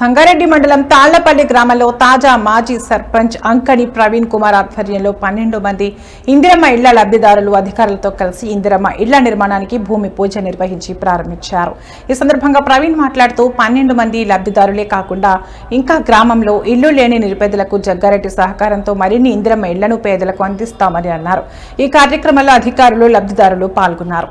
సంగారెడ్డి మండలం తాళ్ళపల్లి గ్రామంలో తాజా మాజీ సర్పంచ్ అంకణి ప్రవీణ్ కుమార్ ఆధ్వర్యంలో పన్నెండు మంది ఇందిరమ్మ ఇళ్ళ లబ్ధిదారులు అధికారులతో కలిసి ఇందిరమ్మ ఇళ్ళ నిర్మాణానికి భూమి పూజ నిర్వహించి ప్రారంభించారు. ఈ సందర్భంగా ప్రవీణ్ మాట్లాడుతూ పన్నెండు మంది లబ్ధిదారులే కాకుండా ఇంకా గ్రామంలో ఇల్లు లేని నిరుపేదలకు జగ్గారెడ్డి సహకారంతో మరిన్ని ఇందిరమ్మ ఇళ్ళను పేదలకు అందిస్తామని అన్నారు. ఈ కార్యక్రమంలో అధికారులు లబ్ధిదారులు పాల్గొన్నారు.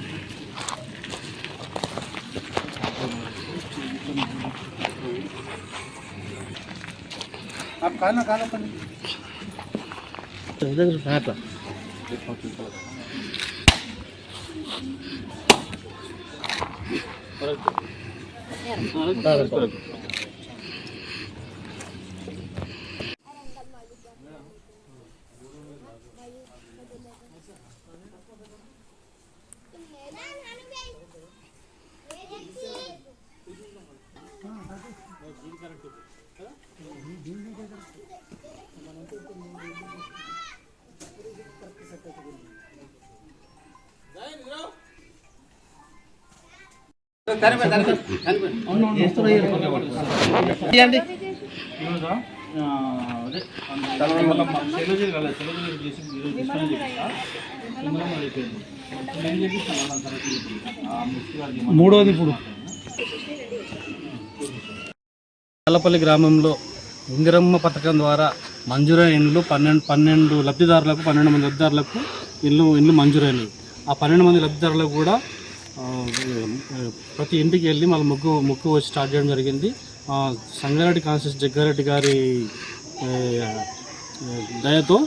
आप खाना खाना पहले लो चौदह रुपये था और you. మూడోది ఇప్పుడు. తాళ్ళపల్లి గ్రామంలో ఇందిరమ్మ పథకం ద్వారా మంజూరైన ఇండ్లు పన్నెండు పన్నెండు లబ్ధిదారులకు పన్నెండు మంది లబ్ధిదారులకు ఇల్లు ఇండ్లు మంజూరైనవి. ఆ పన్నెండు మంది లబ్ధిదారులకు కూడా ప్రతి ఇంటికి వెళ్ళి మళ్ళీ ముగ్గు ముగ్గు వచ్చి స్టార్ట్ చేయడం జరిగింది. సంగారెడ్డి కాన్స్టిట్యూస్ జగ్గారెడ్డి గారి దయతో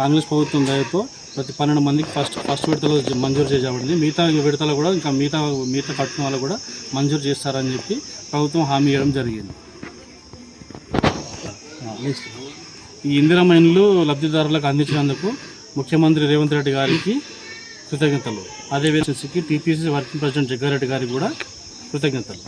కాంగ్రెస్ ప్రభుత్వం దయతో ప్రతి పన్నెండు మందికి ఫస్ట్ ఫస్ట్ విడతలో మంజూరు చేయబడింది మిగతా విడతలు కూడా ఇంకా మిగతా మిగతా కట్టిన వాళ్ళు కూడా మంజూరు చేస్తారని చెప్పి ప్రభుత్వం హామీ ఇవ్వడం జరిగింది. ఈ ఇందిరామ ఇండ్లు లబ్ధిదారులకు అందించినందుకు ముఖ్యమంత్రి రేవంత్ రెడ్డి గారికి కృతజ్ఞతలు. అదే అదేవిధంగా టీపీసీ వర్కింగ్ ప్రెసిడెంట్ జగ్గారెడ్డి గారికి కూడా కృతజ్ఞతలు.